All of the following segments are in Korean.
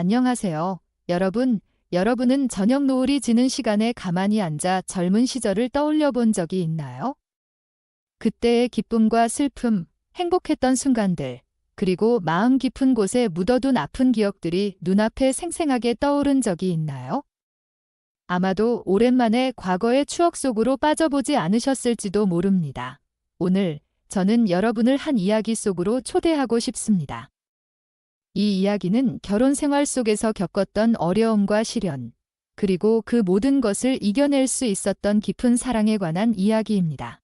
안녕하세요. 여러분, 여러분은 저녁 노을이 지는 시간에 가만히 앉아 젊은 시절을 떠올려 본 적이 있나요? 그때의 기쁨과 슬픔, 행복했던 순간들, 그리고 마음 깊은 곳에 묻어둔 아픈 기억들이 눈앞에 생생하게 떠오른 적이 있나요? 아마도 오랜만에 과거의 추억 속으로 빠져보지 않으셨을지도 모릅니다. 오늘 저는 여러분을 한 이야기 속으로 초대하고 싶습니다. 이 이야기는 결혼 생활 속에서 겪었던 어려움과 시련, 그리고 그 모든 것을 이겨낼 수 있었던 깊은 사랑에 관한 이야기입니다.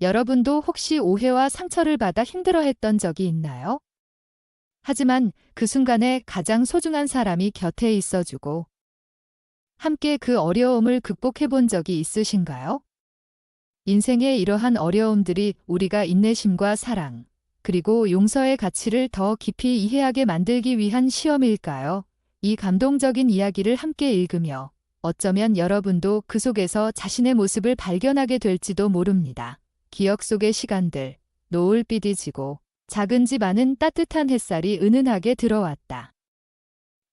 여러분도 혹시 오해와 상처를 받아 힘들어했던 적이 있나요? 하지만 그 순간에 가장 소중한 사람이 곁에 있어주고 함께 그 어려움을 극복해 본 적이 있으신가요? 인생의 이러한 어려움들이 우리가 인내심과 사랑, 그리고 용서의 가치를 더 깊이 이해하게 만들기 위한 시험일까요? 이 감동적인 이야기를 함께 읽으며 어쩌면 여러분도 그 속에서 자신의 모습을 발견하게 될지도 모릅니다. 기억 속의 시간들, 노을빛이 지고 작은 집 안은 따뜻한 햇살이 은은하게 들어왔다.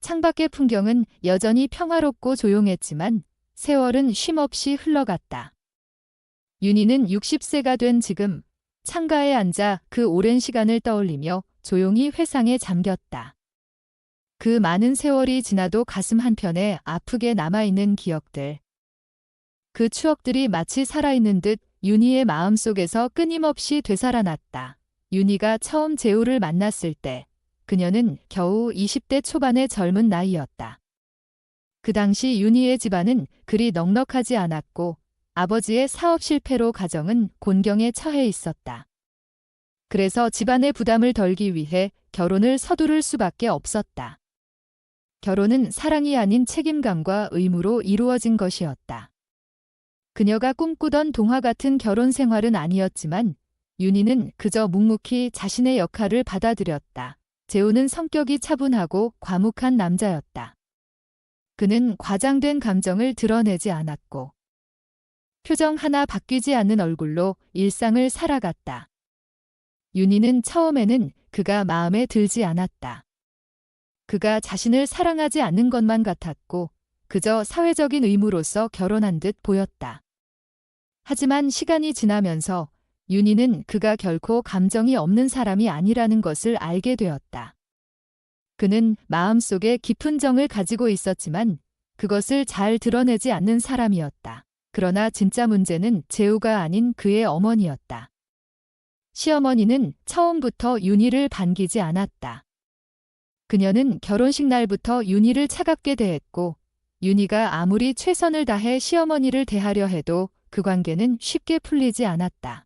창밖의 풍경은 여전히 평화롭고 조용했지만 세월은 쉼없이 흘러갔다. 윤희는 60세가 된 지금 창가에 앉아 그 오랜 시간을 떠올리며 조용히 회상에 잠겼다. 그 많은 세월이 지나도 가슴 한편에 아프게 남아있는 기억들. 그 추억들이 마치 살아있는 듯 윤희의 마음속에서 끊임없이 되살아났다. 윤희가 처음 재우를 만났을 때 그녀는 겨우 20대 초반의 젊은 나이였다. 그 당시 윤희의 집안은 그리 넉넉하지 않았고 아버지의 사업 실패로 가정은 곤경에 처해 있었다. 그래서 집안의 부담을 덜기 위해 결혼을 서두를 수밖에 없었다. 결혼은 사랑이 아닌 책임감과 의무로 이루어진 것이었다. 그녀가 꿈꾸던 동화 같은 결혼 생활은 아니었지만 윤희는 그저 묵묵히 자신의 역할을 받아들였다. 재우는 성격이 차분하고 과묵한 남자였다. 그는 과장된 감정을 드러내지 않았고 표정 하나 바뀌지 않는 얼굴로 일상을 살아갔다. 윤희는 처음에는 그가 마음에 들지 않았다. 그가 자신을 사랑하지 않는 것만 같았고 그저 사회적인 의무로서 결혼한 듯 보였다. 하지만 시간이 지나면서 윤희는 그가 결코 감정이 없는 사람이 아니라는 것을 알게 되었다. 그는 마음속에 깊은 정을 가지고 있었지만 그것을 잘 드러내지 않는 사람이었다. 그러나 진짜 문제는 재우가 아닌 그의 어머니였다. 시어머니는 처음부터 윤희를 반기지 않았다. 그녀는 결혼식 날부터 윤희를 차갑게 대했고 윤희가 아무리 최선을 다해 시어머니를 대하려 해도 그 관계는 쉽게 풀리지 않았다.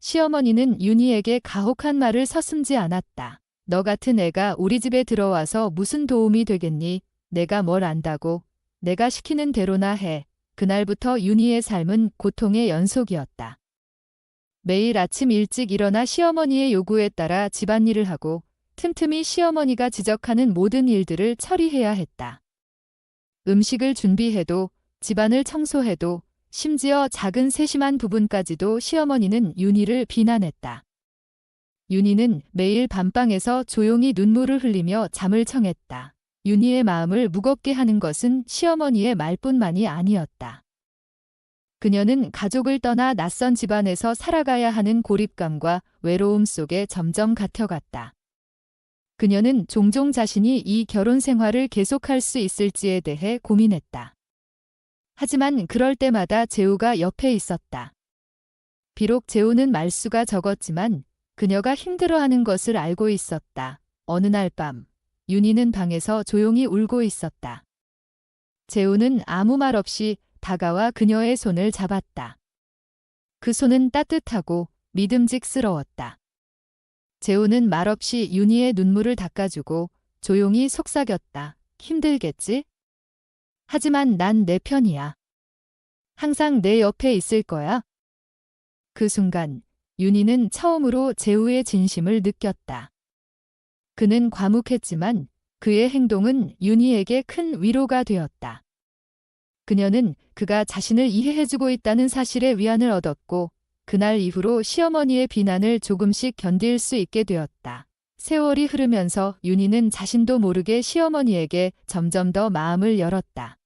시어머니는 윤희에게 가혹한 말을 서슴지 않았다. 너 같은 애가 우리 집에 들어와서 무슨 도움이 되겠니? 내가 뭘 안다고. 내가 시키는 대로나 해. 그날부터 윤희의 삶은 고통의 연속이었다. 매일 아침 일찍 일어나 시어머니의 요구에 따라 집안일을 하고 틈틈이 시어머니가 지적하는 모든 일들을 처리해야 했다. 음식을 준비해도 집안을 청소해도 심지어 작은 세심한 부분까지도 시어머니는 윤희를 비난했다. 윤희는 매일 밤방에서 조용히 눈물을 흘리며 잠을 청했다. 윤희의 마음을 무겁게 하는 것은 시어머니의 말뿐만이 아니었다. 그녀는 가족을 떠나 낯선 집안에서 살아가야 하는 고립감과 외로움 속에 점점 갇혀갔다. 그녀는 종종 자신이 이 결혼 생활을 계속할 수 있을지에 대해 고민했다. 하지만 그럴 때마다 재우가 옆에 있었다. 비록 재우는 말수가 적었지만 그녀가 힘들어하는 것을 알고 있었다. 어느 날 밤, 윤희는 방에서 조용히 울고 있었다. 재우는 아무 말 없이 다가와 그녀의 손을 잡았다. 그 손은 따뜻하고 믿음직스러웠다. 재우는 말없이 윤희의 눈물을 닦아주고 조용히 속삭였다. 힘들겠지? 하지만 난 내 편이야. 항상 내 옆에 있을 거야. 그 순간 윤희는 처음으로 재우의 진심을 느꼈다. 그는 과묵했지만 그의 행동은 윤희에게 큰 위로가 되었다. 그녀는 그가 자신을 이해해주고 있다는 사실에 위안을 얻었고 그날 이후로 시어머니의 비난을 조금씩 견딜 수 있게 되었다. 세월이 흐르면서 윤희는 자신도 모르게 시어머니에게 점점 더 마음을 열었다.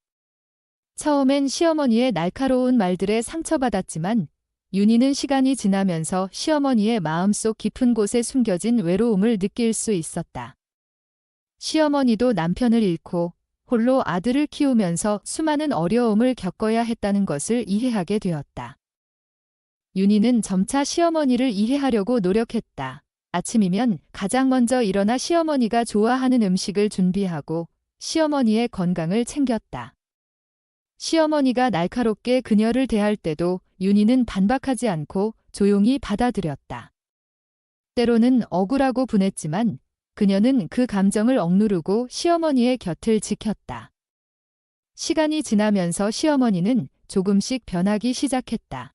처음엔 시어머니의 날카로운 말들에 상처받았지만 윤희는 시간이 지나면서 시어머니의 마음속 깊은 곳에 숨겨진 외로움을 느낄 수 있었다. 시어머니도 남편을 잃고 홀로 아들을 키우면서 수많은 어려움을 겪어야 했다는 것을 이해하게 되었다. 윤희는 점차 시어머니를 이해하려고 노력했다. 아침이면 가장 먼저 일어나 시어머니가 좋아하는 음식을 준비하고 시어머니의 건강을 챙겼다. 시어머니가 날카롭게 그녀를 대할 때도 윤희는 반박하지 않고 조용히 받아들였다. 때로는 억울하고 분했지만 그녀는 그 감정을 억누르고 시어머니의 곁을 지켰다. 시간이 지나면서 시어머니는 조금씩 변하기 시작했다.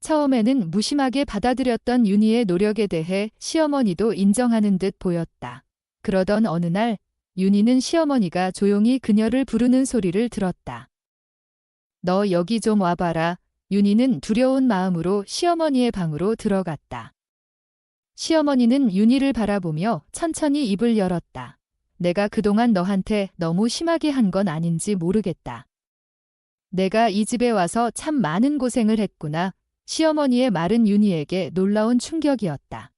처음에는 무심하게 받아들였던 윤희의 노력에 대해 시어머니도 인정하는 듯 보였다. 그러던 어느 날 윤희는 시어머니가 조용히 그녀를 부르는 소리를 들었다. 너 여기 좀 와봐라. 윤희는 두려운 마음으로 시어머니의 방으로 들어갔다. 시어머니는 윤희를 바라보며 천천히 입을 열었다. 내가 그동안 너한테 너무 심하게 한 건 아닌지 모르겠다. 내가 이 집에 와서 참 많은 고생을 했구나. 시어머니의 말은 윤희에게 놀라운 충격이었다.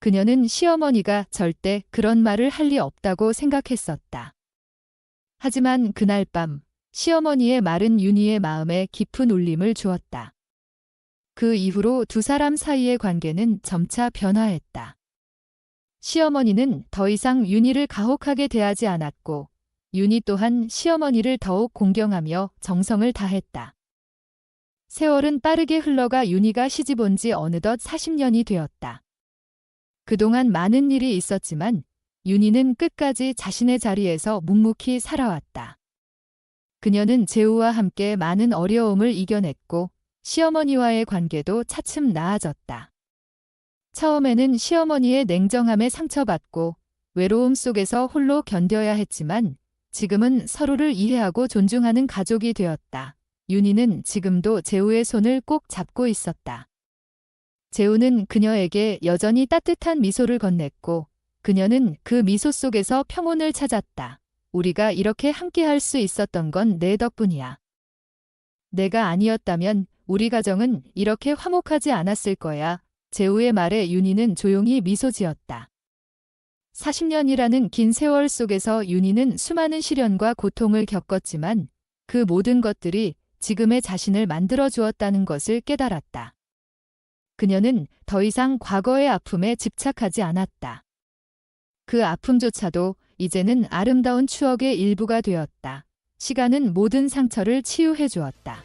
그녀는 시어머니가 절대 그런 말을 할 리 없다고 생각했었다. 하지만 그날 밤 시어머니의 말은 윤희의 마음에 깊은 울림을 주었다. 그 이후로 두 사람 사이의 관계는 점차 변화했다. 시어머니는 더 이상 윤희를 가혹하게 대하지 않았고 윤희 또한 시어머니를 더욱 공경하며 정성을 다했다. 세월은 빠르게 흘러가 윤희가 시집 온 지 어느덧 40년이 되었다. 그동안 많은 일이 있었지만 윤희는 끝까지 자신의 자리에서 묵묵히 살아왔다. 그녀는 재우와 함께 많은 어려움을 이겨냈고 시어머니와의 관계도 차츰 나아졌다. 처음에는 시어머니의 냉정함에 상처받고 외로움 속에서 홀로 견뎌야 했지만 지금은 서로를 이해하고 존중하는 가족이 되었다. 윤희는 지금도 재우의 손을 꼭 잡고 있었다. 재우는 그녀에게 여전히 따뜻한 미소를 건넸고 그녀는 그 미소 속에서 평온을 찾았다. 우리가 이렇게 함께 할 수 있었던 건 내 덕분이야. 내가 아니었다면 우리 가정은 이렇게 화목하지 않았을 거야. 재우의 말에 윤희는 조용히 미소 지었다. 40년이라는 긴 세월 속에서 윤희는 수많은 시련과 고통을 겪었지만 그 모든 것들이 지금의 자신을 만들어 주었다는 것을 깨달았다. 그녀는 더 이상 과거의 아픔에 집착하지 않았다. 그 아픔조차도 이제는 아름다운 추억의 일부가 되었다. 시간은 모든 상처를 치유해 주었다.